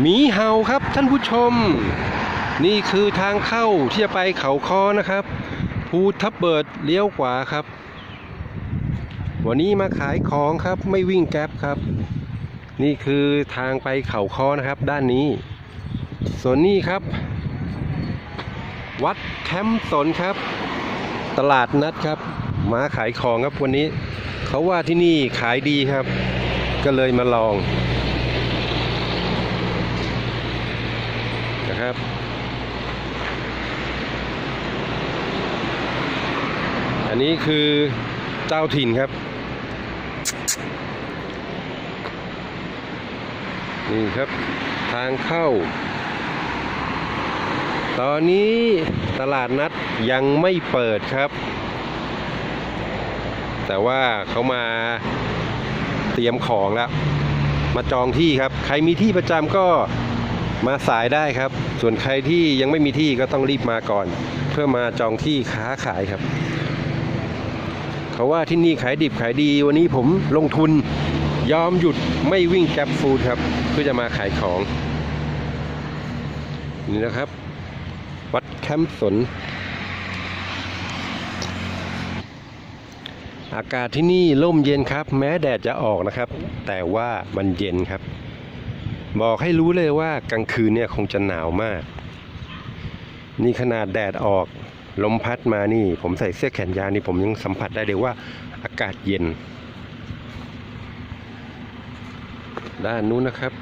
หมีเห่าครับท่านผู้ชม นี่คือทางเข้าที่จะไปเขาคอนะครับภูทับเบิดเลี้ยวขวาครับ วันนี้มาขายของครับไม่วิ่งแก๊ปครับ นี่คือทางไปเขาคอนะครับด้านนี้ ส่วนนี้ครับ วัดแคมป์สนครับ ตลาดนัดครับ มาขายของครับวันนี้ เขาว่าที่นี่ขายดีครับ ก็เลยมาลองนะ ครับอันนี้คือเจ้าถิ่นครับ นี่ครับทางเข้า ตอนนี้ตลาดนัดยังไม่เปิดครับ แต่ว่าเขามาเตรียมของแล้ว มาจองที่ครับ ใครมีที่ประจำก็ มาสายได้ครับ ส่วนใครที่ยังไม่มีที่ก็ต้องรีบมาก่อน เพื่อมาจองที่ค้าขายครับ เขาว่าที่นี่ขายดิบขายดี วันนี้ผมลงทุนยอมหยุดไม่วิ่งแกร็บฟูดครับ เพื่อจะมาขายของ นี่นะครับ วัดแคมป์สน อากาศที่นี่ร่มเย็นครับ แม้แดดจะออกนะครับ แต่ว่ามันเย็นครับ บอกให้รู้เลยว่ากลางคืนเนี่ยคงจะหนาวมาก นี่ขนาดแดดออกลมพัดมานี่ ผมใส่เสื้อแขนยาวนี่ผมยังสัมผัสได้เลยว่าอากาศเย็น ด้านนู้นนะครับ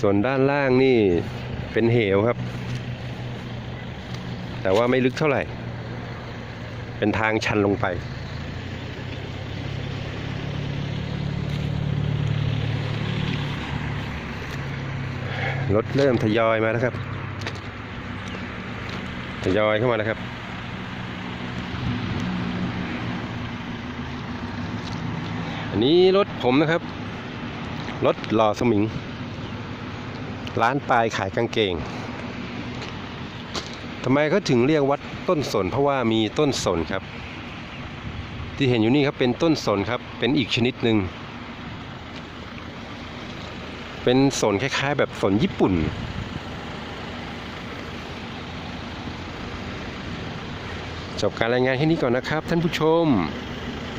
ส่วนด้านล่างนี่เป็นเหวครับ แต่ว่าไม่ลึกเท่าไหร่ เป็นทางชันลงไป รถเริ่มทยอยมาแล้วครับ ทยอยเข้ามาแล้วครับ อันนี้รถผมนะครับ รถหล่อสมิง ร้านปลายขายกางเกงทำไมเขาถึงเรียกวัดต้นสนเพราะว่ามีต้นสนครับ ที่เห็นอยู่นี่ครับเป็นต้นสนครับ เป็นอีกชนิดหนึ่ง เป็นสนคล้าย ๆ แบบสนญี่ปุ่น จบการรายงานแค่นี้ก่อนนะครับ ท่านผู้ชม